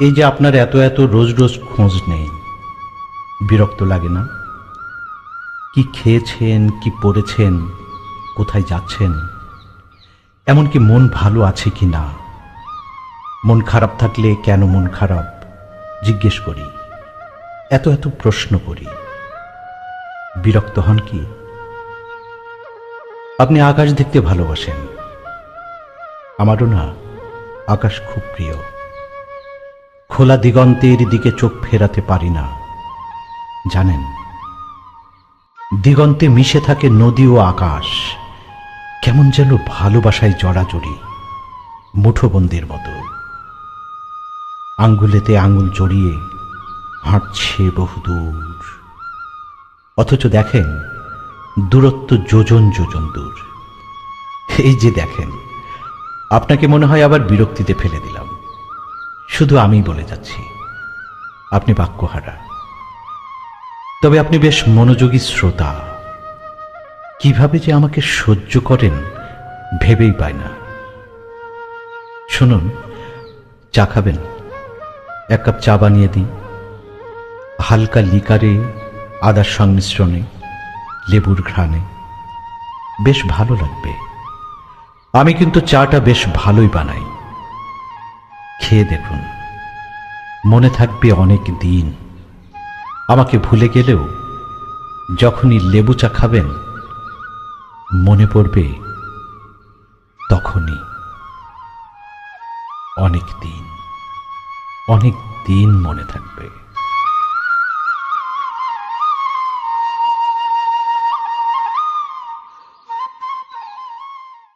এই যে আপনার এত এত রোজ রোজ খোঁজ নেই, বিরক্ত লাগে না? কি খেয়েছেন, কি পড়েছেন, কোথায় যাচ্ছেন? এমনকি মন ভালো আছে কি না? মন খারাপ থাকলে কেন মন খারাপ? জিজ্ঞেস করি। এত এত প্রশ্ন করি। বিরক্ত হন কি? আপনি আকাশ দেখতে ভালোবাসেন। আমারও না, আকাশ খুব প্রিয়। খোলা দিগন্তের দিকে চোখ ফেরাতে পারি না। জানেন, দিগন্তে মিশে থাকে নদী ও আকাশ। কেমন যেন ভালোবাসায় জড়াজড়ি, মুঠোবন্দির মতো। আঙ্গুলেতে আঙ্গুল জড়িয়ে হাঁটছে বহুদূর। অথচ দেখেন, দূরত্ব যোজন যোজন দূর। এই যে দেখেন, আপনাকে মনে হয় আবার বিরক্তিতে ফেলে দিলাম। শুধু আমি বলে যাচ্ছি। আপনি বাক্যহারা। তবে আপনি বেশ মনোযোগী শ্রোতা। কীভাবে যে আমাকে সহ্য করেন ভেবেই পায় না। শুনুন, চা খাবেন? এক কাপ চা বানিয়ে দিই হালকা লিকারে, আদার সংমিশ্রণে, লেবুর ঘ্রাণে। বেশ ভালো লাগবে। আমি কিন্তু চাটা বেশ ভালোই বানাই। খেয়ে দেখুন। মনে থাকবে অনেক দিন। আমাকে ভুলে গেলেও যখনই লেবু চা খাবেন, মনে পড়বে তখনই। অনেক দিন অনেক দিন মনে থাকবে।